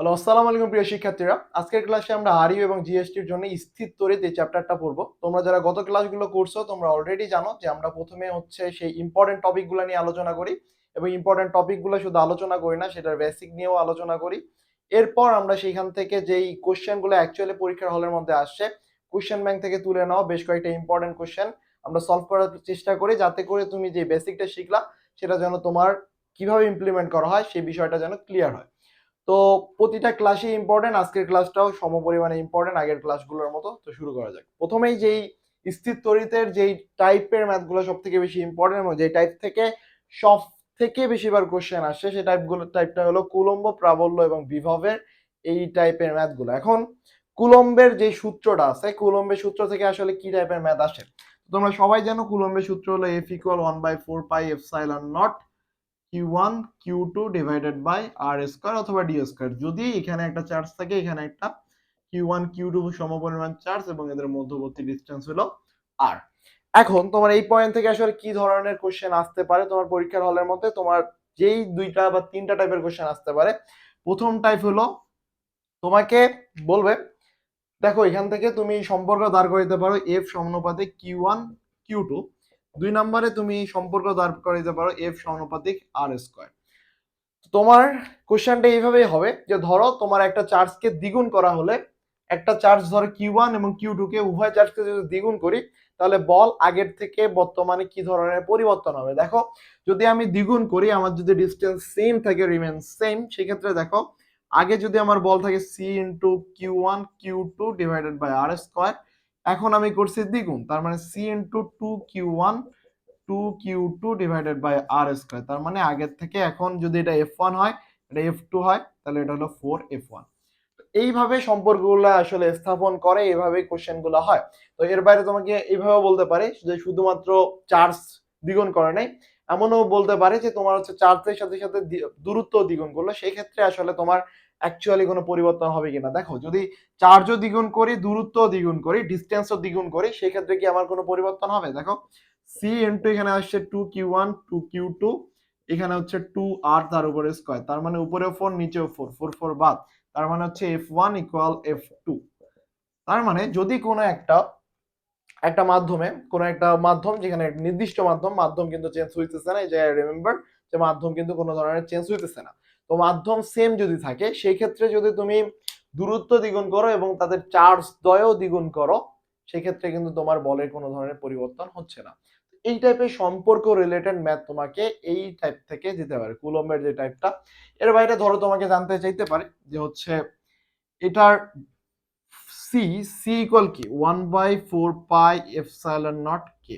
Hello, আসসালামু আলাইকুম প্রিয় শিক্ষার্থীরা। আজকের ক্লাসে আমরা আরইউ এবং জিএসটির জন্য স্থির তড়িৎ এই চ্যাপ্টারটা পড়ব। তোমরা যারা গত ক্লাসগুলো করছ, তোমরা অলরেডি জানো যে আমরা প্রথমে হচ্ছে সেই ইম্পর্টেন্ট টপিকগুলো নিয়ে আলোচনা করি এবং ইম্পর্টেন্ট টপিকগুলো শুধু আলোচনা করি না, সেটার বেসিক নিয়েও আলোচনা করি। এরপর আমরা সেইখান থেকে যেই কোশ্চেনগুলো অ্যাকচুয়ালি পরীক্ষার হলের মধ্যে আসছে কোশ্চেন ব্যাংক থেকে তুলে নাও, বেশ কয়েকটা ইম্পর্টেন্ট কোশ্চেন আমরা সলভ করার চেষ্টা করি, যাতে করে তুমি যে বেসিকটা শিখলা, সেটা যেন তোমার কীভাবে ইমপ্লিমেন্ট করা হয়, সেই বিষয়টা যেন ক্লিয়ার হয়। তো প্রতিটা ক্লাসই ইম্পর্টেন্ট আজকের ক্লাসটাও সমপরিমাণে ইম্পর্টেন্ট আগের ক্লাসগুলোর মতো। তো শুরু করা যাক। প্রথমেই যেই স্থির তরিতের যেই টাইপের ম্যাথগুলো সব থেকে বেশি ইম্পর্টেন্ট এবং যেই টাইপ থেকে সব থেকে বেশিবার কোশ্চেন আসছে সেই টাইপগুলো টাইপটা হলো কুলম্ব, প্রাবল্য এবং বিভবের এই টাইপের ম্যাথগুলো এখন কুলম্বের যে সূত্রটা আছে, কুলম্বের সূত্র থেকে আসলে কি টাইপের ম্যাথ আসে? তোমরা সবাই জানো কুলম্বের সূত্র হলো F equal one by four pi epsilon naught Q one Q two divided by R square অথবা ডি স্কোয়ার যদি এখানে একটা চার্জ থাকে, এখানে একটা কিউ ওয়ান কিউ টু সমপরিমাণ চার্জ এবং এদের মধ্যবর্তী ডিস্টেন্স হলো আর এখন তোমার এই পয়েন্ট থেকে আসলে কি ধরনের কোশ্চেন আসতে পারে? তোমার পরীক্ষার হলের মধ্যে তোমার যেই দুইটা বা তিনটা টাইপের কোশ্চেন আসতে পারে। প্রথম টাইপ হলো, তোমাকে বলবে, দেখো এখান থেকে তুমি সম্পর্ক দাঁড় করাইতে পারো এফ সমানুপাতিক কিউ ওয়ান কিউ টু দুই নম্বরে তুমি সম্পর্ক দাঁড় করাইতে পারো এফ সমানুপাতিক আর স্কোয়ার তোমার কোশ্চেনটা এইভাবেই হবে যে ধরো তোমার একটা চার্জকে দ্বিগুণ করা হলে একটা চার্জ ধরো কিউ ওয়ান এবং কিউ টু কে উভয় চার্জকে যদি দ্বিগুণ করি, তাহলে বল আগের থেকে বর্তমানে কি ধরনের পরিবর্তন হবে? দেখো, যদি আমি দ্বিগুণ করি, আমার যদি ডিস্টেন্স সেম থাকে রিমেন সেম সেক্ষেত্রে দেখো, আগে যদি আমার বল থাকে C into Q one Q two divided by R square এখন আমি করছি দ্বিগুণ, তার মানে C into two Q one two Q two divided by R square তার মানে আগের থেকে এখন যদি এটা এফ ওয়ান হয়, এটা এফ টু হয়, তাহলে এটা হলো ফোর এফ ওয়ান এইভাবে সম্পর্কগুলো আসলে স্থাপন করে এইভাবে কোশ্চেনগুলো হয়। তো এর বাইরে তোমাকে এইভাবে বলতে পারে যে শুধুমাত্র চার্জ দ্বিগুণ করে নাই, এমনও বলতে পারে যে তোমার হচ্ছে চার্জের সাথে সাথে দূরত্ব দ্বিগুণ করল, সেই ক্ষেত্রে আসলে তোমার অ্যাকচুয়ালি কোনো পরিবর্তন হবে কিনা। দেখো, যদি চার্জও দ্বিগুণ করি, দূরত্ব দ্বিগুণ করি ডিস্টেন্সও দ্বিগুণ করি সেই ক্ষেত্রে কি আমার কোনো পরিবর্তন হবে? দেখো সি ইন্টু এখানে আসছে two Q one two Q two এখানে হচ্ছে টু আর তার উপরে স্কোয়ার তার মানে উপরেও ফোর নিচেও ফোর ফোর ফোর বাদ। তার মানে হচ্ছে F one equal F two তার মানে যদি কোনো একটা একটা মাধ্যমে, কোনো একটা মাধ্যম যেখানে নির্দিষ্ট মাধ্যম মাধ্যম কিন্তু চেঞ্জ হইতেছে না, এই যে রিমেম্বার যে মাধ্যম কিন্তু কোনো ধরনের চেঞ্জ হইতেছে না। তো মাধ্যম সেম যদি থাকে, সেই ক্ষেত্রে যদি তুমি দূরত্ব দ্বিগুণ করো এবং তাদের চার্জ দয়ও দ্বিগুণ করো সেক্ষেত্রে কিন্তু তোমার বলের কোনো ধরনের পরিবর্তন হচ্ছে না। এই টাইপের সম্পর্ক রিলেটেড ম্যাথ তোমাকে এই টাইপ থেকে দিতে পারে, কুলম্বের যে টাইপটা এর বাইরে ধরো তোমাকে জানতে চাইতে পারে যে হচ্ছে এটার সি সি ইকুয়াল কি? One by four pi epsilon naught কে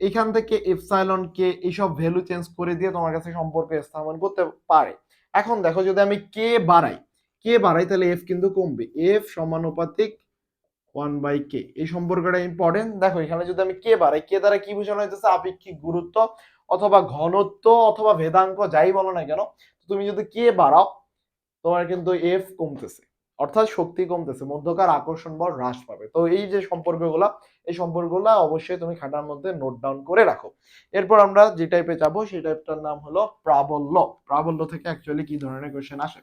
এখান থেকে এফসাইলন কে এইসব ভ্যালু চেঞ্জ করে দিয়ে তোমার কাছে সম্পর্ক স্থাপন করতে পারে। এখন দেখো যদি আমি কে বাড়াই কে বাড়াই তাহলে এফ কিন্তু কমবে। এফ সমানুপাতিক ওয়ান বাই কে এই সম্পর্কটা ইম্পর্টেন্ট দেখো এখানে যদি আমি কে বাড়াই কে দ্বারা কি বোঝানো হইতেছে? আপেক্ষিক গুরুত্ব অথবা ঘনত্ব অথবা ভেদাঙ্ক যাই বলো না কেন তুমি যদি কে বাড়াও, তোমার কিন্তু এফ কমতেছে। অর্থাৎ শক্তি কমতেছে, মধ্যকার আকর্ষণ বল হ্রাস পাবে। তো এই যে সম্পর্কগুলো, এই সম্পর্কগুলো অবশ্যই তুমি খাতার মধ্যে নোট ডাউন করে রাখো। এরপর আমরা যে টাইপে যাব, সেই টাইপটার নাম হলো প্রাবল্য। প্রাবল্য থেকে অ্যাকচুয়ালি কি ধরনের কোশ্চেন আসে?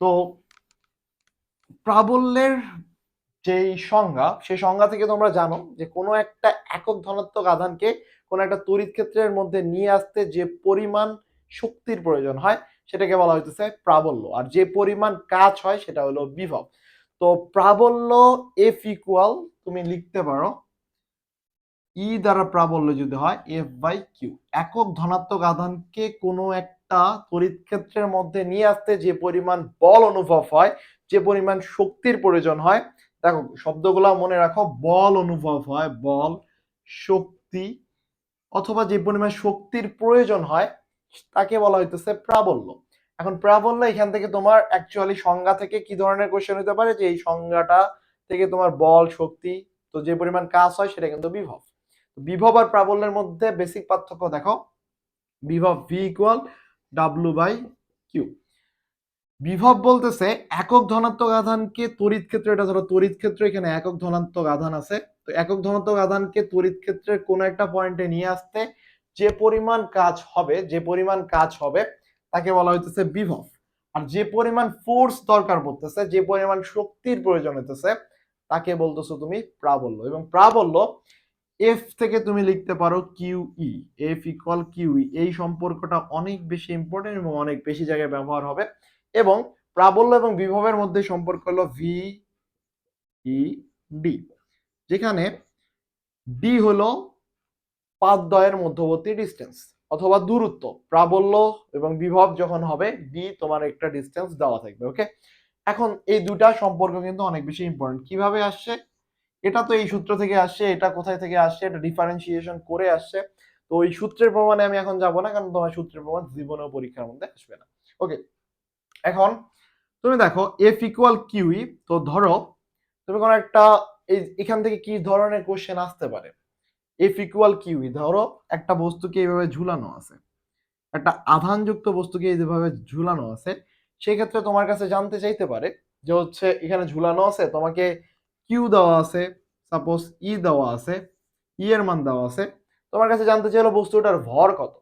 তো প্রাবল্যের যেই সংজ্ঞা, সেই সংজ্ঞা থেকে তোমরা জানো যে কোনো একটা একক ধনাত্মক আধানকে কোনো একটা তড়িৎ ক্ষেত্রের মধ্যে নিয়ে আসতে যে পরিমাণ শক্তির প্রয়োজন হয় সেটাকে বলা হইতেছে প্রাবল্য। আর যে পরিমাণ কাজ হয় সেটা হলো বিভব। তো প্রাবল্য এফ ইকুয়াল তুমি লিখতে পারো ই দ্বারা প্রাবল্য যদি হয় এফ বাই কিউ একক ধনাত্মক আধানকে কোনো একটা তড়িৎ ক্ষেত্রের মধ্যে নিয়ে আসতে যে পরিমাণ বল অনুভব হয়, যে পরিমাণ শক্তির প্রয়োজন হয়, দেখো শব্দগুলো মনে রাখো, বল অনুভব হয়, বল, শক্তি, অথবা যে পরিমাণ শক্তির প্রয়োজন হয়, তাকে বলা হইতেছে প্রাবল্য। এখন প্রাবল্য এখান থেকে তোমার অ্যাকচুয়ালি সংজ্ঞা থেকে কি ধরনের কোশ্চেন হতে পারে? যে এই সংজ্ঞাটা থেকে তোমার বল, শক্তি, তো যে পরিমাণ কাজ হয় সেটা কিন্তু বিভব। বিভব আর প্রাবল্যের মধ্যে বেসিক পার্থক্য দেখো। বিভব V equal W by Q বিভব বলতেছে একক ধনাত্মক আধানকে তড়িৎ ক্ষেত্র, এটা ধরো তড়িৎ ক্ষেত্র, এখানে একক ধনাত্মক আধান আছে। তো একক ধনাত্মক আধানকে তড়িৎ ক্ষেত্রের কোন একটা পয়েন্টে নিয়ে আসতে যে পরিমাণ কাজ হবে, যে পরিমাণ কাজ হবে তাকে বলা হইতেছে বিভব। আর যে পরিমাণ ফোর্স দরকার পড়তেছে, যে পরিমাণ শক্তির প্রয়োজন হইতেছে, তাকে বলতেছো তুমি প্রাবল্য। এবং প্রাবল্য এফ থেকে তুমি লিখতে পারো কিউই এফ ইকুয়াল কিউই এই সম্পর্কটা অনেক বেশি ইম্পর্টেন্ট এবং অনেক বেশি জায়গায় ব্যবহার হবে। এবং প্রাবল্য এবং বিভবের মধ্যে সম্পর্ক হলো ভি ই ডি যেখানে ডি হলো পাদদ্বয়ের মধ্যবর্তী ডিস্টেন্স অথবা দূরত্ব, প্রাবল্য এবং বিভব যখন হবে ডি তোমার একটা ডিস্টেন্স দেওয়া থাকবে ওকে এখন এই দুটা সম্পর্ক কিন্তু অনেক বেশি ইম্পর্টেন্ট কীভাবে আসছে? এটা তো এই সূত্র থেকে আসছে, এটা কোথায় থেকে আসছে, এটা ডিফারেন্সিয়েশন করে আসছে। তো ওই সূত্রের প্রমাণে আমি এখন যাব না, কারণ তোমার সূত্রের প্রমাণ জীবনেও পরীক্ষার মধ্যে আসবে না ওকে এখন তুমি দেখো এফ ইকুয়াল কিউই তো ধরো, তুমি কোনো একটা, এই, এখান থেকে কি ধরনের কোশ্চেন আসতে পারে? এফ ইকুয়াল কিউই ধরো একটা বস্তুকে এইভাবে ঝুলানো আছে। একটা আধানযুক্ত বস্তুকে এইভাবে ঝুলানো আছে সেই ক্ষেত্রে তোমার কাছে জানতে চাইতে পারে যে হচ্ছে এখানে ঝুলানো আছে, তোমাকে কিউ দেওয়া আছে সাপোজ ই দেওয়া আছে ই এর মান দেওয়া আছে। তোমার কাছে জানতে চাইলো বস্তুটার ভর কত।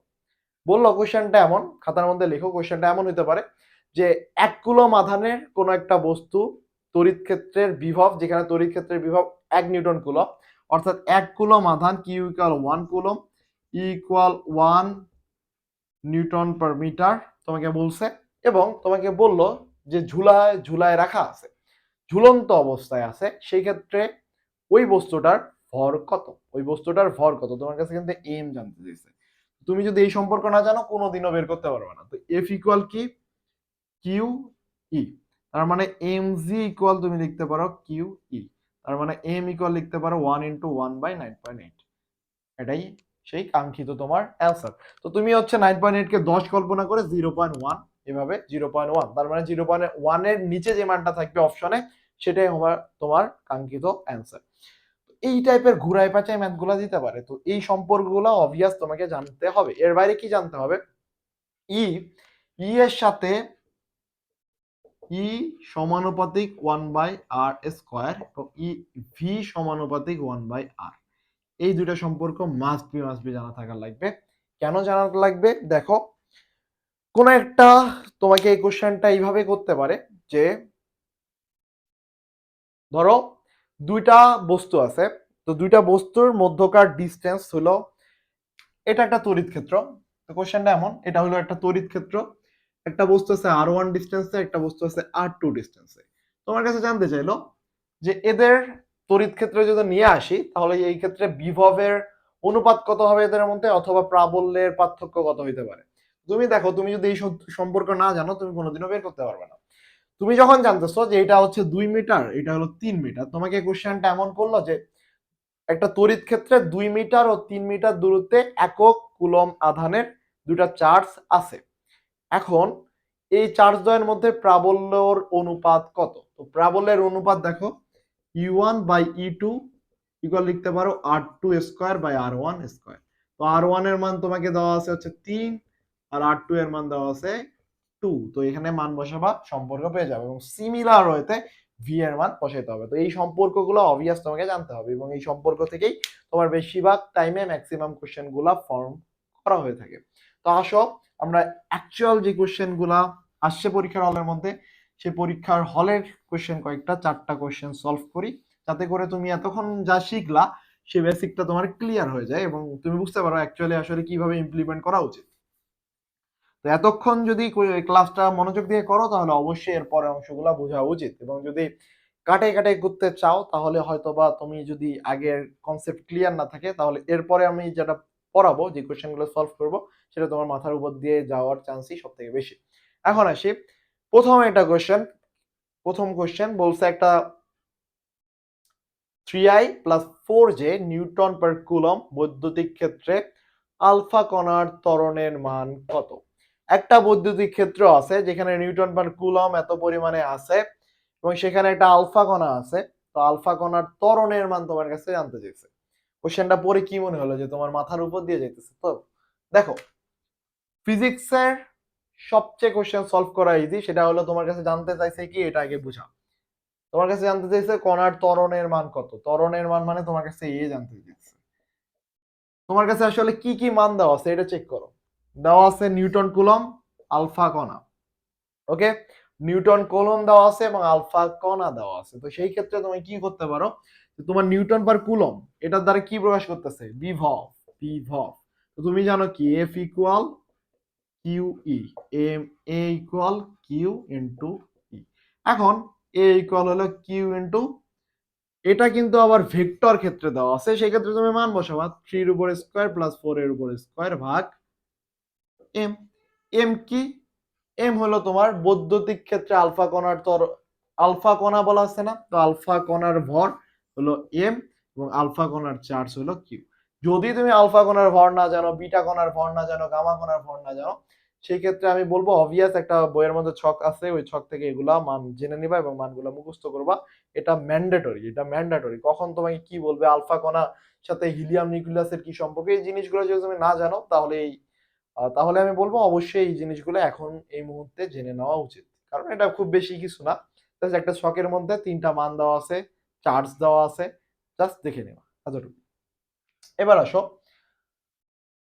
বলল কোশ্চেনটা এমন, খাতার মধ্যে লেখো কোশ্চেনটা এমন হতে পারে যে এক কুলম আধানের কোনো একটা বস্তু তড়িৎ ক্ষেত্রের বিভব, যেখানে তড়িৎ ক্ষেত্রের বিভব এক নিউটন কুলম অর্থাৎ এক কুলম আধান Q equal one coulomb equal one newton per metre তোমাকে বলছে এবং তোমাকে বলল যে ঝুলায় ঝুলায় রাখা আছে, ঝুলন্ত অবস্থায় আছে, সেই ক্ষেত্রে ওই বস্তুটার ভর কত? ওই বস্তুটার ভর কত? তোমার কাছে কিন্তু এম জানতে চাইছে। তুমি যদি এই সম্পর্ক না জানো, কোনোদিনও বের করতে পারবে না। তো এফ ইকুয়াল কি? কিউ ই তার মানে এম জি ইকুয়াল তুমি লিখতে পারো কিউ ই তার মানে এম ইকুয়াল লিখতে পারো one into one by nine point eight এটাই সেই কাঙ্ক্ষিত তোমার অ্যান্সার তো তুমি হচ্ছে নাইন পয়েন্ট এইট কে দশ কল্পনা করে জিরো পয়েন্ট ওয়ান এভাবে জিরো পয়েন্ট ওয়ান তার মানে জিরো পয়েন্ট ওয়ানের নিচে যে মানটা থাকবে অপশনে সেটাই আমার তোমার কাঙ্ক্ষিত অ্যান্সার এই টাইপের ঘুরাই পাচাই ম্যাথগুলো দিতে পারে। তো এই সম্পর্কগুলো অবভিয়াস তোমাকে জানতে হবে। এর বাইরে কি জানতে হবে? ই ই এর সাথে ই সমানুপাতিক ওয়ান বাই আর স্কোয়ার এবং ই ভি সমানুপাতিক ওয়ান বাই আর এই দুটো সম্পর্ক মাস্ট বি মাস্ট বি জানা থাকার লাগবে। কেন জানা লাগবে? দেখো, কোন একটা তোমাকে এই কোশ্চেনটা এইভাবে করতে পারে যে, ধরো, দুইটা বস্তু আছে, তো দুইটা বস্তুর মধ্যকার ডিস্টেন্স হলো, এটা একটা তড়িৎ ক্ষেত্র। তো কোশ্চেনটা এমন, এটা হলো একটা তড়িৎ ক্ষেত্র। একটা বস্তু আছে আর ওয়ান ডিস্টেন্সে একটা বস্তু আছে আর টু ডিস্টেন্সে তোমার কাছে জানতে চাইলো যে এদের তড়িৎ ক্ষেত্রে যদি নিয়ে আসি, তাহলে এই ক্ষেত্রে বিভবের অনুপাত কত হবে এদের মধ্যে অথবা প্রাবল্যের পার্থক্য কত হইতে পারে? তুমি দেখো, তুমি যদি এই সম্পর্ক না জানো, তুমি কোনোদিনও বের করতে পারবে না। তুমি যখন জানতেছো যে এটা হচ্ছে দুই মিটার, এটা হলো তিন মিটার, তোমাকে কোশ্চেনটা এমন করল যে একটা তড়িৎ ক্ষেত্রে দুই মিটার ও তিন মিটার দূরত্বে একক কুলম আধানের দুটা চার্জ আছে। এখন এই চার্জ দ্বয়ের মধ্যে প্রাবল্যর অনুপাত কত? তো প্রাবল্যের অনুপাত দেখো E one by E two equal লিখতে পারো R two square by R one square তো আর ওয়ানের মান তোমাকে দেওয়া আছে হচ্ছে তিন, আর আর টু এর মান দেওয়া আছে টু তো এখানে মান বসাবা সম্পর্ক পেয়ে যাবে এবং সিমিলার হইতে ভি এর মান বসাইতে হবে। তো এই সম্পর্কগুলো অবভিয়াস তোমাকে জানতে হবে এবং এই সম্পর্ক থেকেই তোমার বেশিরভাগ টাইমে ম্যাক্সিমাম কোশ্চেনগুলা ফর্ম করা হয়ে থাকে। তো আসো, আমরা অ্যাকচুয়াল যে কোশ্চেনগুলা আসছে পরীক্ষার হলের মধ্যে সেই পরীক্ষার হলের কোশ্চেন কয়েকটা, চারটা কোশ্চেন সলভ করি। যাতে করে তুমি এতক্ষণ যা শিখলা, সে বেসিকটা তোমার ক্লিয়ার হয়ে যায় এবং তুমি বুঝতে পারো অ্যাকচুয়ালি আসলে কীভাবে ইমপ্লিমেন্ট করা উচিত। তো এতক্ষণ যদি ক্লাসটা মনোযোগ দিয়ে করো, তাহলে অবশ্যই এর পরের অংশগুলো বোঝা উচিত এবং যদি কাটে কাটে করতে চাও, তাহলে হয়তো বা তুমি যদি আগের কনসেপ্ট ক্লিয়ার না থাকে, তাহলে এরপরে আমি যেটা পড়াবো, যে কোয়েশ্চেনগুলো সলভ করব সেটা তোমার মাথার উপর দিয়ে যাওয়ার চান্সই সব থেকে বেশি। এখন আসি, প্রথম একটা কোশ্চেন প্রথম কোশ্চেন বলছে একটা three I plus four J newton per coulomb বৈদ্যুতিক ক্ষেত্রে আলফা কণার ত্বরণের মান কত? একটা বৈদ্যুতিক ক্ষেত্র আছে যেখানে নিউটন পার কুলম এত পরিমাণে আছে এবং সেখানে একটা আলফা কণা আছে, তো আলফা কণার ত্বরণের মান তোমার কাছে জানতে চাইছে। কোশ্চেনটা পরে কি মনে হলো যে তোমার মাথার উপর দিয়ে যাইতেছে তো? দেখো ফিজিক্সের সবচেয়ে কোশ্চেন সলভ করা ইজি সেটা হলো তোমার কাছে জানতে চাইছে কি, এটা আগে বোঝা তোমার কাছে জানতে চাইছে কণার ত্বরণের মান কত? ত্বরণের মান মানে তোমার কাছে এ জানতে চাইছে। তোমার কাছে আসলে কি কি মান দেওয়া আছে, এটা চেক করো। দেওয়া আছে নিউটন কুলম আলফা কণা। ওকে? নিউটন কোলম দেওয়া আছে এবং আলফা কণা দেওয়া আছে। তো সেই ক্ষেত্রে তুমি কি করতে পারো তোমার নিউটন পার কুলম এটার দ্বারা কি প্রকাশ করতেছে? বিভব বিভব। তুমি জানো কি F equal Q E, M, A equal Q into E. এখন এ ইকুয়াল হলো কিউ ইন্টু এটা কিন্তু আবার ভেক্টর ক্ষেত্রে দেওয়া আছে সেই ক্ষেত্রে তুমি মান বসাবা থ্রির উপর স্কোয়ার প্লাস ফোর এর উপর স্কোয়ার ভাগ এম এম কি? এম হলো তোমার বৈদ্যুতিক ক্ষেত্রে আলফা কণার তর, আলফা কণা বলা আছে না? তো আলফা কণার ভর হলো এম এবং আলফা কণার চার্জ হলো কিউ। যদি তুমি আলফা কণার ভর না জানো, বিটা কণার ভর না জানো, গামা কণার ভর না জানো সেই ক্ষেত্রে আমি বলব অবভিয়াস একটা বইয়ের মধ্যে ছক আছে, ওই ছক থেকে এগুলা মান জেনে নিবা এবং মানগুলো মুখস্থ করবা। এটা ম্যান্ডেটরি এটা ম্যান্ডেটরি কখন তোমাকে কি বলবে, আলফা কণা, সাথে হিলিয়াম নিউক্লিয়াসের কি সম্পর্ক, এই জিনিসগুলো যদি তুমি না জানো, তাহলে এই তাহলে আমি বলব, অবশ্যই এই জিনিসগুলো এখন এই মুহূর্তে জেনে নেওয়া উচিত। কারণ এটা খুব বেশি কিছু না। জাস্ট একটা ছকের মধ্যে তিনটা মান দেওয়া আছে, চার্জ দেওয়া আছে, জাস্ট দেখে নেওয়া এতটুকু এবার আসো।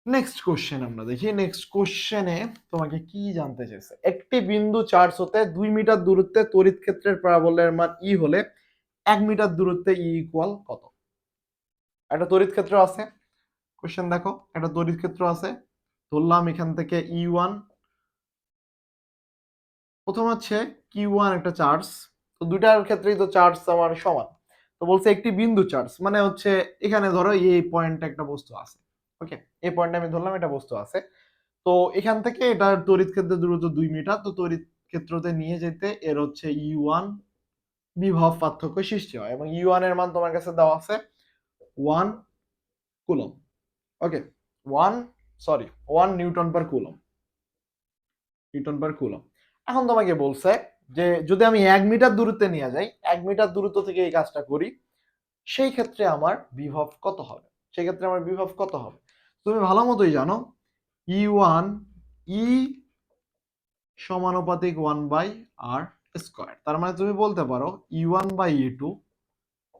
নেক্সট কোশ্চেন আমরা দেখি। নেক্সট কোশ্চেনে তোমাকে কি জানতে চাইছে? একটি বিন্দু চার্জ হতে দুই মিটার দূরত্বে তড়িৎ ক্ষেত্রের প্রাবল্যের মান ই হলে এক মিটার দূরত্বে ই ইকুয়াল কত? একটা তড়িৎ ক্ষেত্র আছে। কোশ্চেন দেখো। একটা তড়িৎ ক্ষেত্র আছে। ধরলাম এখান থেকে ই ওয়ান প্রথম হচ্ছে কিউ ওয়ান একটা চার্জ তো দুইটার ক্ষেত্রেই তো চার্জ আমার সমান। তো বলছে একটি বিন্দু চার্জ মানে হচ্ছে এখানে ধরো এই পয়েন্টে একটা বস্তু আছে ওকে এই পয়েন্টে আমি ধরলাম, এটা বস্তু আছে। তো এখান থেকে এটা তড়িৎ ক্ষেত্রের দূরত্ব দুই মিটার, তো তড়িৎ ক্ষেত্রতে নিয়ে যেতে এর হচ্ছে ই ওয়ান বিভব পার্থক্য সৃষ্টি হয় এবং ই এর মান তোমার কাছে দেওয়া আছে one coulomb okay one sorry one newton per coulomb newton per coulomb এখন তোমাকে বলছে যে যদি আমি এক মিটার দূরত্বে নিয়ে যাই, এক মিটার দূরত্ব থেকে এই কাজটা করি, সেই ক্ষেত্রে আমার বিভব কত হবে? সেই ক্ষেত্রে আমার বিভব কত হবে? তুমি ভালো মতোই জানো ই ওয়ান ই সমানুপাতিক ওয়ান বাই আর স্কোয়ার তার মানে তুমি বলতে পারো E one by E two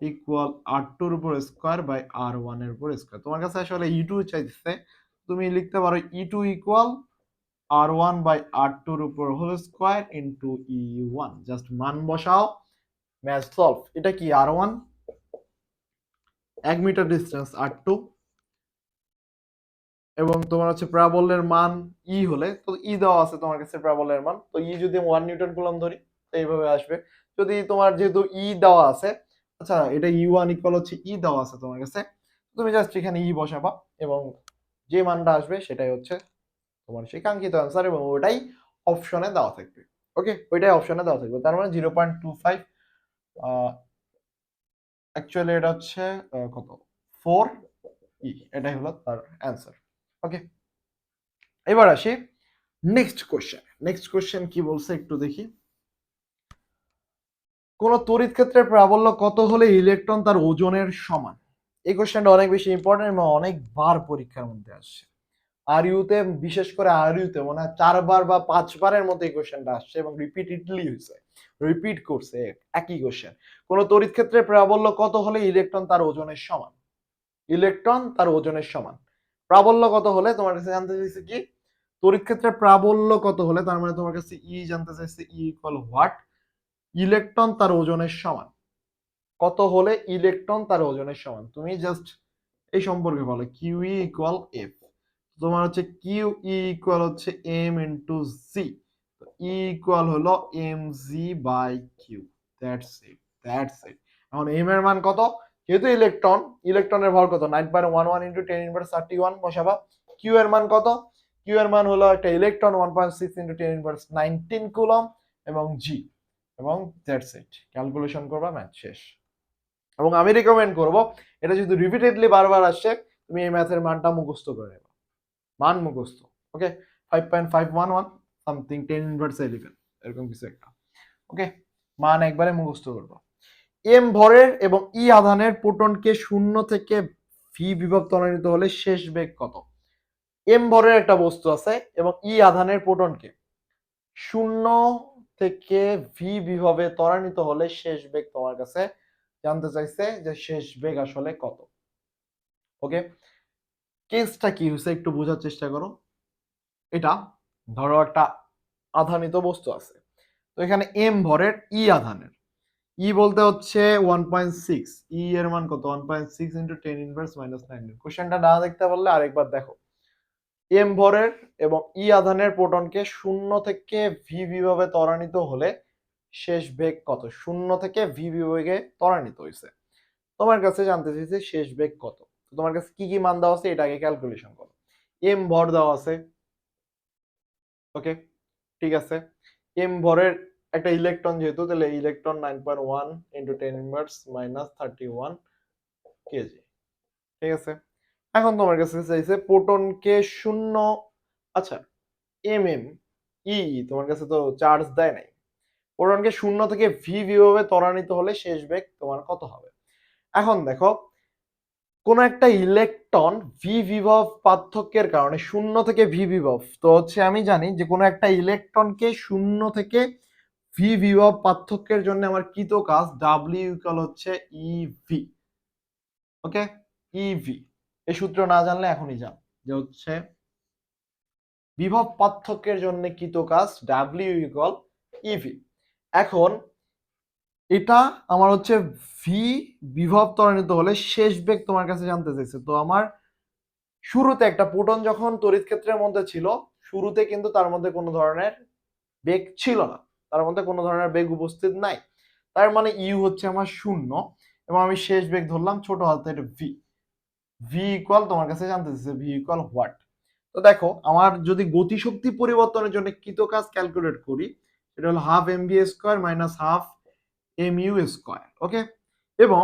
equal R টুর উপর স্কোয়ার বাই আর ওয়ানের উপর স্কোয়ার তোমার কাছে আসলে ই টু চাইছে তুমি লিখতে পারো E two equal R one by R টুর উপর whole square into E one just মান বসাও। ম্যাথ সলভ এটা কি আর ওয়ান এক মিটার ডিস্টেন্স আর টু এবং তোমার হচ্ছে প্রাবল্যের মান ই হলে, তো ই দেওয়া আছে তোমার কাছে প্রাবল্যের মান। তো ই যদি ওয়ান নিউটন কুলম ধরি এইভাবে আসবে। যদি তোমার যেহেতু ই দেওয়া আছে আচ্ছা এটা ই ওয়ান ইকুয়াল হচ্ছে ই দেওয়া আছে তোমার কাছে। তুমি জাস্ট এখানে ই বসাবা এবং যে মানটা আসবে সেটাই হচ্ছে তোমার সেই কাঙ্ক্ষিত অ্যান্সার এবং ওটাই অপশনে দেওয়া থাকবে। ওকে ওইটাই অপশনে দেওয়া থাকবে। তার মানে zero point two five actually এটা হচ্ছে কত? ফোর ই এটাই হলো তার অ্যান্সার ওকে এবার আসি নেক্সট কোশ্চেন নেক্সট কোশ্চেন কি বলছে একটু দেখি। কোন তড়িৎ ক্ষেত্রের প্রাবল্য কত হলে ইলেকট্রন তার ওজনের সমান? এই কোশ্চেনটা অনেক বেশি ইম্পর্টেন্ট এবং অনেকবার পরীক্ষার মধ্যে আসছে। আর ইউতে বিশেষ করে আর ইউতে মনে হয় চারবার বা পাঁচবারের মতো এই কোশ্চেনটা আসছে এবং রিপিটেডলি হয়েছে। রিপিট করছে একই কোশ্চেন কোন তড়িৎ ক্ষেত্রে প্রাবল্য কত হলে ইলেকট্রন তার ওজনের সমান? ইলেকট্রন তার ওজনের সমান। প্রাবল্য কত হলে তোমার কাছে জানতে চাইছে কি? তড়িৎ ক্ষেত্রে প্রাবল্য কত হলে তার মানে তোমার কাছে ই জানতে চাইছে ই ইকুয়াল হোয়াট ইলেকট্রন তার ওজনের সমান। কত হলে ইলেকট্রন তার ওজনের সমান? তুমি জাস্ট এই সম্পর্কে বলো। কিউ ই ইকুয়াল এফ তোমার হচ্ছে কিউ ইকুয়াল হচ্ছে এম ইন্টু জি ইকুয়াল হলো M G by Q that's it that's it এখন এম এর মান কত? যেহেতু ইলেকট্রন ইলেকট্রনের ভর কত? Nine point one one into ten inverse thirty one বসাবা। Q এর মান কত? কিউ এর মান হলো একটা electron one point six into ten inverse nineteen coulomb এবং জি এবং দ্যাটস ইট ক্যালকুলেশন করবা ম্যাথ শেষ। এবং আমি রেকমেন্ড করব, এটা যদি রিপিটেডলি বারবার আসছে তুমি এই ম্যাথের মানটা মুখস্থ করে নেবা। মান মুখস্থ okay five point five one one something ten inverse eleven এরকম কিছু একটা ওকে মান একবারে মুখস্থ করব। এম ভরের এবং ই আধানের প্রোটনকে শূন্য থেকে ভি বিভব ত্বরান্বিত হলে শেষ বেগ কত? এম ভরের একটা বস্তু আছে এবং ই আধানের প্রোটনকে শূন্য থেকে ভি বিভবে ত্বরান্বিত হলে শেষ বেগ তোমার কাছে জানতে চাইছে যে শেষ বেগ আসলে কত ওকে কেসটা কি হয়েছে একটু বোঝার চেষ্টা করো। এটা ধরো একটা আধানিত বস্তু আছে। তো এখানে এম ভরের ই আধানের। ই বলতে হচ্ছে ওয়ান পয়েন্ট সিক্স ই এর মান কত? One point six into ten inverse minus nine কোশ্চেনটা না দেখতে পারলে আরেকবার দেখো। এম ভরের এবং ই আধানের প্রোটনকে শূন্য থেকে ভি বিভাবে ত্বরান্বিত হলে শেষ বেগ কত? শূন্য থেকে ভি বিভাগে ত্বরান্বিত হয়েছে তোমার কাছে জানতে চাইছে শেষ বেগ কত? তোমার কাছে কি কি মান দেওয়া আছে এটা আগে ক্যালকুলেশন করো। এম ভর দেওয়া আছে ওকে ঠিক আছে? এম ভরের একটা ইলেকট্রন যেহেতু, তাহলে electron nine point one into ten inverse minus thirty one KG ঠিক আছে? এখন তোমার কাছে চাইছে প্রোটনকে শূন্য আচ্ছা এম এম ই তোমার কাছে তো চার্জ দেয় নাই। প্রোটনকে শূন্য থেকে ভি বিভাবে ত্বরান্বিত হলে শেষ বেগ তোমার কত হবে? এখন দেখো কোন একটা ইলেকট্রন ভি বিভব পার্থক্যের কারণে শূন্য থেকে ভি বিভব। তো হচ্ছে আমি জানি যে কোনো একটা ইলেকট্রনকে শূন্য থেকে ভি বিভব পার্থক্যের জন্য আমার কৃত কাজ ডাব্লিউ ইকুয়াল হচ্ছে ইভি ওকে ইভি এই সূত্র না জানলে এখনই যান। যে হচ্ছে বিভব পার্থক্যের জন্য কৃত কাজ ডাব্লিউ ইকুয়াল ইভি এখন এটা আমার হচ্ছে ভি বিভব ত্বরান্বিত হলে শেষ বেগ তোমার কাছে জানতে চাইছে। তো আমার শুরুতে একটা প্রোটন যখন তড়িৎ ক্ষেত্রের মধ্যে ছিল, শুরুতে কিন্তু তার মধ্যে কোনো ধরনের বেগ ছিল না। তার মধ্যে কোনো ধরনের বেগ উপস্থিত নাই। তার মানে ইউ হচ্ছে আমার শূন্য এবং আমি শেষ বেগ ধরলাম ছোট হাতের ভি ভি ইকুয়াল তোমার কাছে জানতে চাইছে ভি ইকুয়াল হোয়াট তো দেখো, আমার যদি গতিশক্তি পরিবর্তনের জন্য কৃত কাজ ক্যালকুলেট করি, সেটা হলো half M V square minus half M U square okay এবং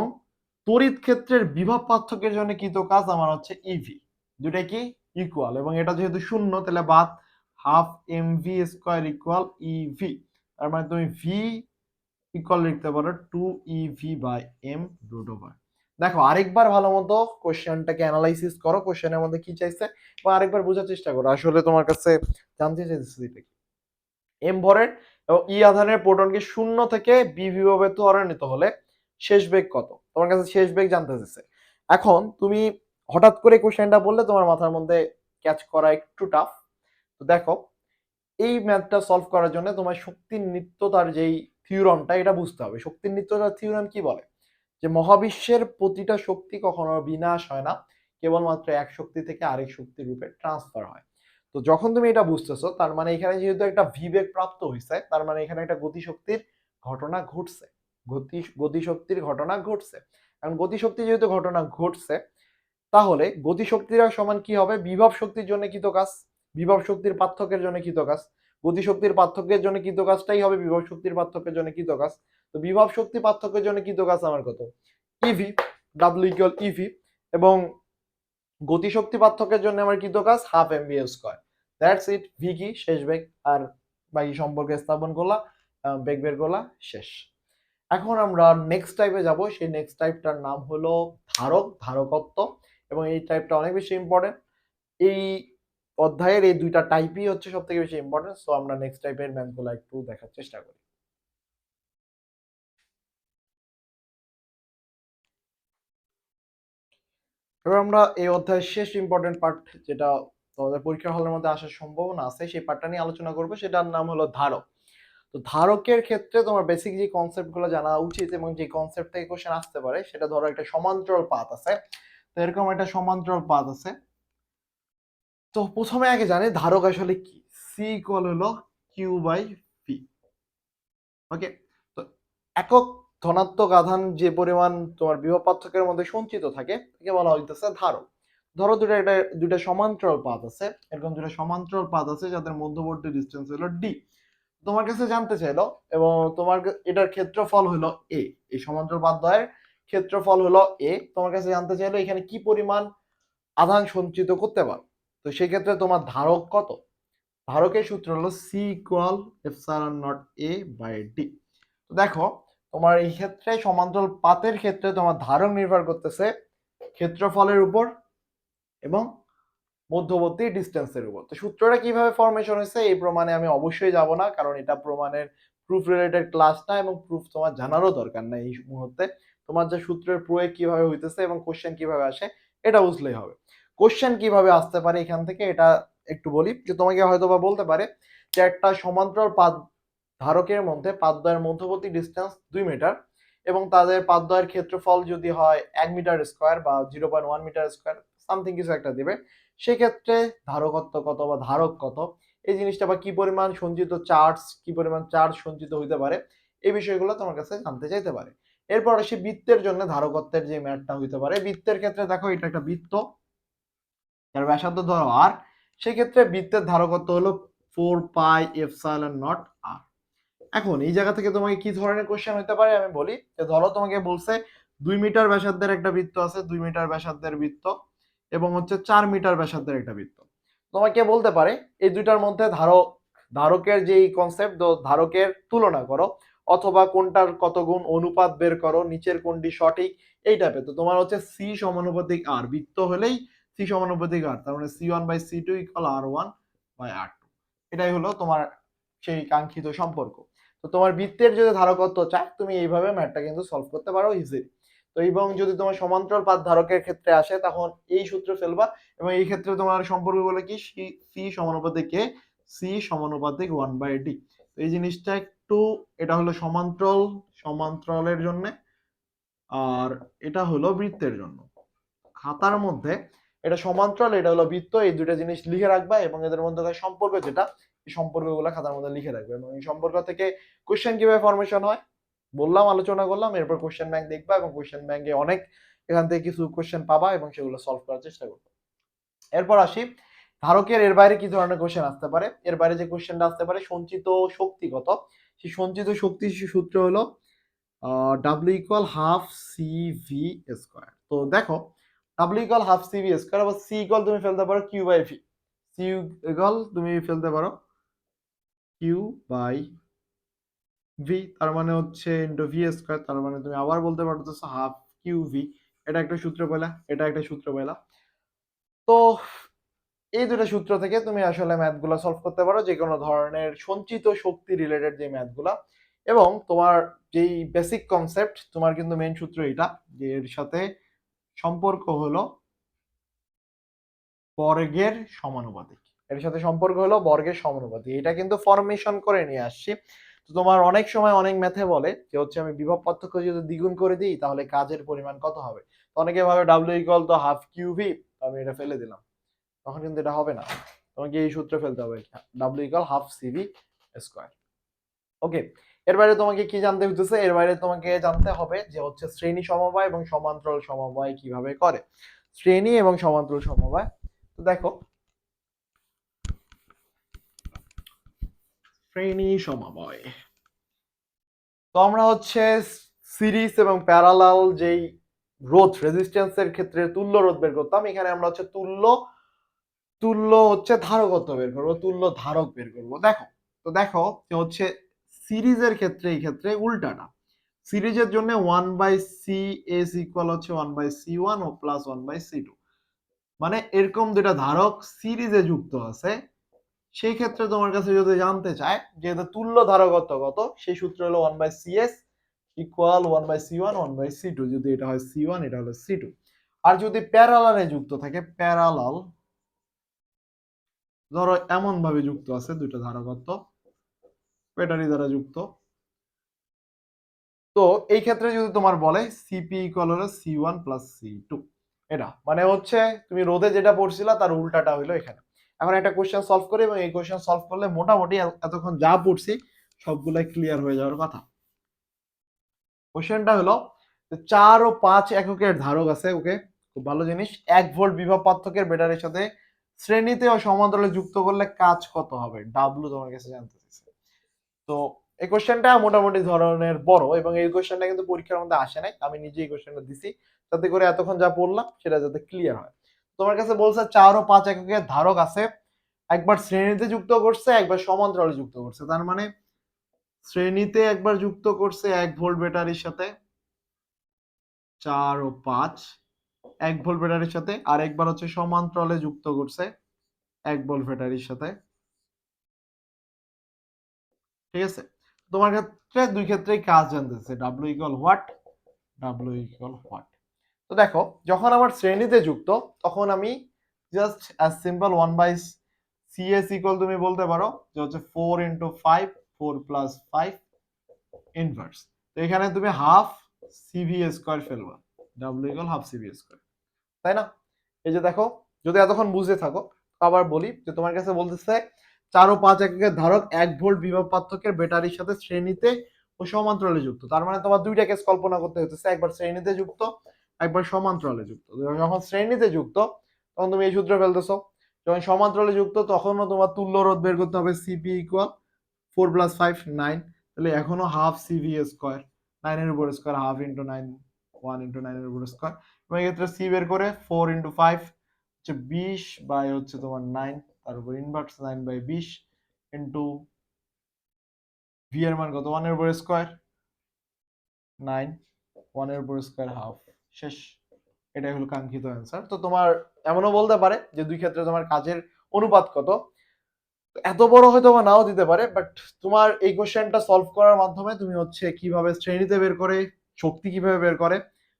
তড়িৎ ক্ষেত্রের বিভব পার্থক্যের জন্য কৃত কাজ? আমার হচ্ছে ইভি দুটা কি? ইকুয়াল এবং এটা যেহেতু শূন্য, তাহলে বাদ half M V square equal EV তার মানে তুমি ভি ইকুয়াল লিখতে পারো two EV by M root over দেখো, আরেকবার ভালো মতো কোশ্চেনটাকে অ্যানালাইসিস করো কোশ্চেনের মধ্যে কি চাইছে? বা আরেকবার বোঝার চেষ্টা করো। আসলে তোমার কাছে জানতে চাইছে এটা কি এম ভরের এবং ই আধানের প্রোটনকে শূন্য থেকে বি বিভাবে ত্বরান্বিত হলে শেষ বেগ কত? তোমার কাছে শেষ বেগ জানতে চাইছে। এখন তুমি হঠাৎ করে কোশ্চেনটা বললে তোমার মাথার মধ্যে ক্যাচ করা একটু টাফ তো দেখো, এই ম্যাথটা সলভ করার জন্য তোমার শক্তির নিত্যতার যেই থিওরামটা এটা বুঝতে হবে। শক্তির নিত্যতার থিওরাম কি বলে? যে মহাবিশ্বের প্রতিটা শক্তি কখনো বিনাশ হয় না, কেবলমাত্র এক শক্তি থেকে আরেক শক্তির রূপে ট্রান্সফার হয়। তো যখন তুমি এটা বুঝতেছো, তার মানে এখানে যেহেতু একটা বিবেক প্রাপ্ত হয়েছে তার মানে এখানে একটা গতিশক্তির ঘটনা ঘটছে। গতি, গতিশক্তির ঘটনা ঘটছে। কারণ গতিশক্তি যেহেতু ঘটনা ঘটছে, তাহলে গতিশক্তিরা সমান কি হবে? বিভব শক্তির জন্য কৃত কাজ? বিভব শক্তির পার্থক্যের জন্য কৃত কাজ? গতিশক্তির পার্থক্যের জন্য কৃত কাজটাই হবে? বিভব শক্তির পার্থক্যের জন্য কৃত কাজ? তো বিভব শক্তি পার্থক্যের জন্য কৃত কাজ আমার কত? ইভি ডাব্লিউ ইকুয়াল ইভি এবং গতিশক্তি পার্থক্যের জন্য আমার কৃত কাজ? Half M B square that's it V কি শেষ বেগ। আর বাকি সম্পর্কে স্থাপন করলা বেগ বের করলা, শেষ। এখন আমরা নেক্সট টাইপে যাব। সেই নেক্সট টাইপটার নাম হলো ধারক, ধারকত্ব। এবং এই টাইপটা অনেক বেশি ইম্পর্টেন্ট এই অধ্যায়ের এই দুইটা টাইপই হচ্ছে সব থেকে বেশি ইম্পর্টেন্ট সো আমরা নেক্সট টাইপের ম্যাথগুলো একটু দেখার চেষ্টা করি। এবার আমরা এই অধ্যায়ের শেষ ইম্পর্টেন্ট পার্ট যেটা তোমাদের পরীক্ষার হলের মধ্যে আসার সম্ভাবনা আছে, সেই পার্টটা নিয়ে আলোচনা করব। সেটার নাম হলো ধারক। তো ধারকের ক্ষেত্রে তোমার বেসিক যে কনসেপ্টগুলো জানা উচিত এবং যে কনসেপ্ট থেকে কোশ্চেন আসতে পারে, সেটা ধরো একটা সমান্তরাল পাত আছে। তো এরকম একটা সমান্তরাল পাত আছে। তো প্রথমে আগে জানি ধারক আসলে কি? সি ইকুয়াল হলো কিউ বাই পি ওকে তো একক ধনাত্মক আধান যে পরিমাণ তোমার বিভব পার্থক্যের মধ্যে সঞ্চিত থাকে, তাকে বলা হইতেছে ধারক। ধরো দুটা একটা দুটা সমান্তরাল পাত আছে। এরকম দুটা সমান্তরাল পাত আছে যাদের মধ্যবর্তী ডিস্টেন্স হলো ডি তোমার কাছে জানতে চাইলো এবং তোমার এটার ক্ষেত্রফল হলো এ এই সমান্তরাল পাত দ্বয়ের ক্ষেত্রফল হলো এ তোমার কাছে জানতে চাইলো এখানে কি পরিমাণ আধান সঞ্চিত করতে পারো? তো সেই ক্ষেত্রে তোমার ধারক কত? ধারকের সূত্র হলো C equal epsilon naught A by D তো দেখো, তোমার এই ক্ষেত্রে সমান্তরাল পাতের ক্ষেত্রে তোমার ধারক নির্ভর করতেছে ক্ষেত্রফলের উপর এবং মধ্যবর্তী ডিস্টেন্সের উপর। তো সূত্রটা কীভাবে ফরমেশন হয়েছে, এই প্রমাণে আমি অবশ্যই যাব না, কারণ এটা প্রমাণের প্রুফ রিলেটেড ক্লাস না এবং প্রুফ তোমার জানারও দরকার নাই এই মুহূর্তে। তোমার যে সূত্রের প্রয়োগ কীভাবে হইতেছে এবং কোশ্চেন কীভাবে আসে, এটা বুঝলেই হবে। কোশ্চেন কীভাবে আসতে পারে এখান থেকে এটা একটু বলি, যে তোমাকে হয়তো বা বলতে পারে যে একটা সমান্তরাল পাদ ধারকের মধ্যে পাতদ্বয়ের মধ্যবর্তী ডিস্টেন্স দুই মিটার এবং তাদের পাতদ্বয়ের ক্ষেত্রফল যদি হয় এক মিটার স্কোয়ার বা zero point one meter square something কিছু একটা দিবে। সেক্ষেত্রে ধারকত্ব কত বা ধারক কত, এই জিনিসটা বা কি পরিমাণ সঞ্চিত চার্জ কি পরিমাণ চার্জ সঞ্চিত হইতে পারে, এই বিষয়গুলো তোমার কাছে জানতে চাইতে পারে। এরপর আসি বৃত্তের জন্য ধারকত্বের যে ম্যাটটা হইতে পারে, বৃত্তের ক্ষেত্রে দেখো এটা একটা বৃত্ত, যার ব্যাসার্ধ ধরো আর সেক্ষেত্রে বৃত্তের ধারকত্ব হলো four pi epsilon naught R এখন এই জায়গা থেকে তোমাকে কি ধরনের কোশ্চেন হতে পারে আমি বলি, যে ধরো তোমাকে বলছে দুই মিটার ব্যাসার্ধের একটা বৃত্ত আছে, দুই মিটার ব্যাসার্ধের বৃত্ত এবং হচ্ছে চার মিটার ব্যাসার্ধের একটা বৃত্ত। তোমাকে বলতে পারে, এই দুইটার মধ্যে ধারক, ধারকের যেই কনসেপ্ট ধারকের তুলনা করো, অথবা কোনটার কত গুণ অনুপাত বের করো, নিচের কোনটি সঠিক, এই টাইপের তো তোমার হচ্ছে সি সমানুপাতিক আর বৃত্ত হলেই সি সমানুপাতিক আর তার মানে C one by C two equal R one by R two এটাই হলো তোমার সেই কাঙ্ক্ষিত সম্পর্ক। তো তোমার বৃত্তের যদি ধারকত্ব চায়, তুমি এইভাবে ম্যাটটা কিন্তু সলভ করতে পারো ইজিলি তো এবং যদি তোমার সমান্তরাল পাত ধারকের ক্ষেত্রে আসে, তখন এই সূত্র ফেলবা এবং এই ক্ষেত্রে তোমার সম্পর্ক বলে কি? সি সমানুপাতিক কে সি সমানুপাতিক ওয়ান বাই ডি এই জিনিসটা একটু, এটা হলো সমান্তরাল, সমান্তরালের জন্য আর এটা হলো বৃত্তের জন্য। খাতার মধ্যে এটা সমান্তরাল, এটা হলো বৃত্ত, এই দুটো জিনিস লিখে রাখবা এবং এদের মধ্যে সম্পর্ক যেটা, এই সম্পর্কগুলো খাতার মধ্যে লিখে রাখবে এবং এই সম্পর্ক থেকে কোশ্চেন কীভাবে ফরমেশন হয়? বললাম, আলোচনা করলাম, এরপর কোশ্চেন ব্যাংক দেখবা এবং কোশ্চেন ব্যাংকে অনেক এখান থেকে কিছু কোশ্চেন পাবা এবং সেগুলো সলভ করার চেষ্টা করবে। এরপর আসি, ধারকের এর বাইরে কি ধরনের কোশ্চেন আসতে পারে? এর বাইরে যে কোশ্চেনটা আসতে পারে, সঞ্চিত শক্তি কত? সেই সঞ্চিত শক্তি সূত্র হলো W equal half C V square তো দেখো W equal half C V square আবার সি ইকুয়াল তুমি ফেলতে পারো Q by V C equal তুমি ফেলতে পারো কিউ বাই ভি তার মানে হচ্ছে ভি স্কোয়ার তার মানে তুমি আবার বলতে হাফ কিউ ভি এটা একটা সূত্র পেলা, এটা একটা সূত্র পেলা। তো এই সূত্র থেকে তুমি আসলে ম্যাথগুলো সলভ করতে পারো যে কোনো ধরনের সঞ্চিত শক্তি রিলেটেড যে ম্যাথগুলা এবং তোমার যেই বেসিক কনসেপ্ট তোমার কিন্তু মেইন সূত্র এটা, যে এর সাথে সম্পর্ক হলো বর্গের সমানুপাতিক। এর সাথে সম্পর্ক হলো বর্গের সমানুপাতিক। এটা কিন্তু ফরমেশন করে নিয়ে আসছি। তো তোমার অনেক সময় অনেক ম্যাথে বলে যে হচ্ছে আমি বিভব পার্থক্য যদি দ্বিগুণ করে দিই, তাহলে কাজের পরিমাণ কত হবে? অনেকে ভাবে ডাব্লিউ ইকুয়াল তো হাফ কিউভি আমি এটা ফেলে দিলাম। তখন কিন্তু এটা হবে না। তোমাকে এই সূত্রে ফেলতে হবে। W equal half CV square okay এর বাইরে তোমাকে কি জানতে হইতেছে? এর বাইরে তোমাকে জানতে হবে যে হচ্ছে শ্রেণি সমবায় এবং সমান্তরাল সমবায় কীভাবে করে? শ্রেণি এবং সমান্তরাল সমবায়। তো দেখো শ্রেণি সমবায়। তো আমরা হচ্ছে সিরিজ এবং প্যারালাল যেই রোধ রেজিস্ট্যান্সের ক্ষেত্রে তুল্য রোধ বের করতাম, এখানে আমরা হচ্ছে তুল্য তুল্য হচ্ছে ধারকত্ব বের করব, তুল্য ধারক বের করব। দেখো, তো দেখো যে হচ্ছে সিরিজের ক্ষেত্রে, এই ক্ষেত্রে উল্টাটা। সিরিজের জন্য one by C S equal হচ্ছে one by C one O plus one by C two মানে এরকম দুটা ধারক সিরিজে যুক্ত আছে সেই ক্ষেত্রে তোমার কাছে যদি জানতে চায় যে তুল্য ধারকত্ব কত? সেই সূত্র হলো one by C S equal one by C one one by C two যদি এটা হয় সি ওয়ান এটা হলো সি টু আর যদি প্যারালালে যুক্ত থাকে প্যারালাল ধরো এমন ভাবে যুক্ত আছে দুইটা ধারকত্ব, ব্যাটারি দ্বারা যুক্ত। তো এই ক্ষেত্রে যদি তোমার বলে সিপি ইকুয়াল হলো C one plus C two এটা মানে হচ্ছে তুমি রোদে যেটা পড়ছিলা, তার উল্টাটা হইল এখানে। এখন একটা কোশ্চেন সলভ করি এবং এই কোশ্চেন সলভ করলে মোটামুটি এতক্ষণ যা পড়ছি, সবগুলাই ক্লিয়ার হয়ে যাওয়ার কথা। কোশ্চেনটা হলো চার ও পাঁচ এককের ধারক আছে ওকে খুব ভালো জিনিস। এক ভোল্ট বিভব পার্থক্যের ব্যাটারির সাথে শ্রেণীতে ও সমান্তরালে যুক্ত করলে কাজ কত হবে? ডাব্লু তোমার কাছে জানতে চাইছে। তো এই কোশ্চেনটা মোটামুটি ধরনের বড় এবং এই কোশ্চেনটা কিন্তু পরীক্ষার মধ্যে আসে নাই। আমি নিজে এই কোশ্চেনটা দিছি। যাতে করে এতক্ষণ যা পড়লাম, সেটা যাতে ক্লিয়ার হয়। তোমার কাছে বলছে চার ও পাঁচ এককের ধারক আছে। একবার শ্রেণীতে যুক্ত করছে, একবার সমান্তরালে যুক্ত করছে। তার মানে শ্রেণীতে একবার যুক্ত করছে এক ভোল্ট ব্যাটারির সাথে। চার ও পাঁচ, এক ভোল্ট ব্যাটারির সাথে। আর একবার হচ্ছে সমান্তরালে যুক্ত করছে, এক ভোল্ট ব্যাটারির সাথে। ঠিক আছে? তোমার ক্ষেত্রে, দুই ক্ষেত্রেই কাজ জানতেছে। W equal what W equal what তো দেখো, যখন আমার শ্রেণীতে যুক্ত, তখন আমি just as simple one by CS equal তুমি বলতে পারো যে হচ্ছে four into five four plus five inverse তো এখানে তুমি হাফ সিভি স্কোয়ার ফেলবা। W equal half CV square তাই না? এই যে দেখো, যদি এতক্ষণ বুঝতে থাকো, আবার বলি যে তোমার কাছে বলতেছে, চার ও পাঁচ এককের ধারক এক ভোল্ট বিভব পার্থক্যের ব্যাটারির সাথে শ্রেণীতে ও সমান্তরালে যুক্ত। তার মানে তোমার দুইটা কেস কল্পনা করতে হচ্ছে একবার শ্রেণীতে যুক্ত একবার সমান্তরালে যুক্ত। যখন শ্রেণীতে যুক্ত, তখন তুমি এই সূত্র ফেলতেছো। যখন সমান্তরালে যুক্ত, তখনও তোমার তুল্য রোধ বের করতে হবে CP equal four plus five nine তাহলে এখনও হাফ সিভি স্কোয়ার নাইনের উপর square half into nine one into নাইনের উপর স্কোয়ার এবং এক্ষেত্রে সি বের করে ফোর ইন্টু ফাইভ হচ্ছে বিশ বাই হচ্ছে তোমার নাইন তার উপর ইনভার্স নাইন বাই বিশ ইন্টু ভি এর মান কত? ওয়ানের উপর স্কোয়ার নাইন ওয়ানের উপর স্কোয়ার হাফ শেষ। এটাই হলো কাঙ্ক্ষিত অ্যান্সার তো তোমার এমনও বলতে পারে যে দুই ক্ষেত্রে তোমার কাজের অনুপাত কত। এত বড় হয়তো বা নাও দিতে পারে বাট তোমার এই কোশ্চেনটা সলভ করার মাধ্যমে তুমি হচ্ছে কীভাবে শ্রেণীতে বের করে, শক্তি কীভাবে বের করে,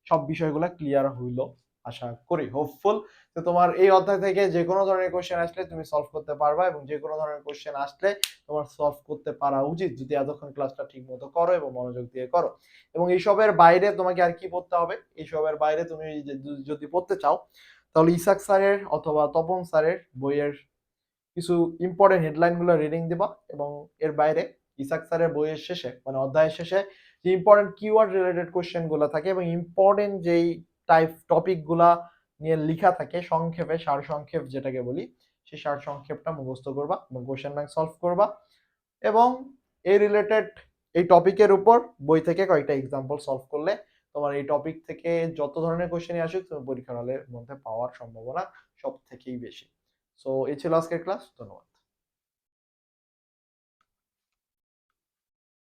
সব বিষয়গুলো ক্লিয়ার হইল। আশা করি হোপফুল তো তোমার এই অধ্যায় থেকে যে কোনো ধরনের কোশ্চেন আসলে তুমি সলভ করতে পারবা এবং যে কোনো ধরনের কোশ্চেন আসলে তোমার সলভ করতে পারা উচিত যদি এতক্ষণ ক্লাসটা ঠিক মতো করো এবং মনোযোগ দিয়ে করো। এবং এইসবের বাইরে তোমাকে আর কি পড়তে হবে? এইসবের বাইরে তুমি যদি পড়তে চাও, তাহলে ইসাক স্যারের অথবা তপন স্যারের বইয়ের কিছু ইম্পর্টেন্ট হেডলাইনগুলো রিডিং দিবা এবং এর বাইরে ইসাক স্যারের বইয়ের শেষে মানে অধ্যায়ের শেষে যে ইম্পর্টেন্ট কিওয়ার্ড রিলেটেড কোশ্চেনগুলো থাকে এবং ইম্পর্টেন্ট যেই টাইপ টপিকগুলা নিয়ে লেখা থাকে, সংক্ষেপে সার সংক্ষেপ যেটাকে বলি, সেই সার সংক্ষেপটা মুখস্থ করবা, এবং কোশ্চেন ব্যাংক সলভ করবা, এবং এই রিলেটেড এই টপিকের উপর বই থেকে কয়েকটা এক্সাম্পল সলভ করলে তোমার এই টপিক থেকে যত ধরনের কোশ্চেনই আসুক, তুমি পরীক্ষার হলের মধ্যে পাওয়ার সম্ভাবনা সব থেকেই বেশি। সো এই ছিল আজকের ক্লাস ধন্যবাদ।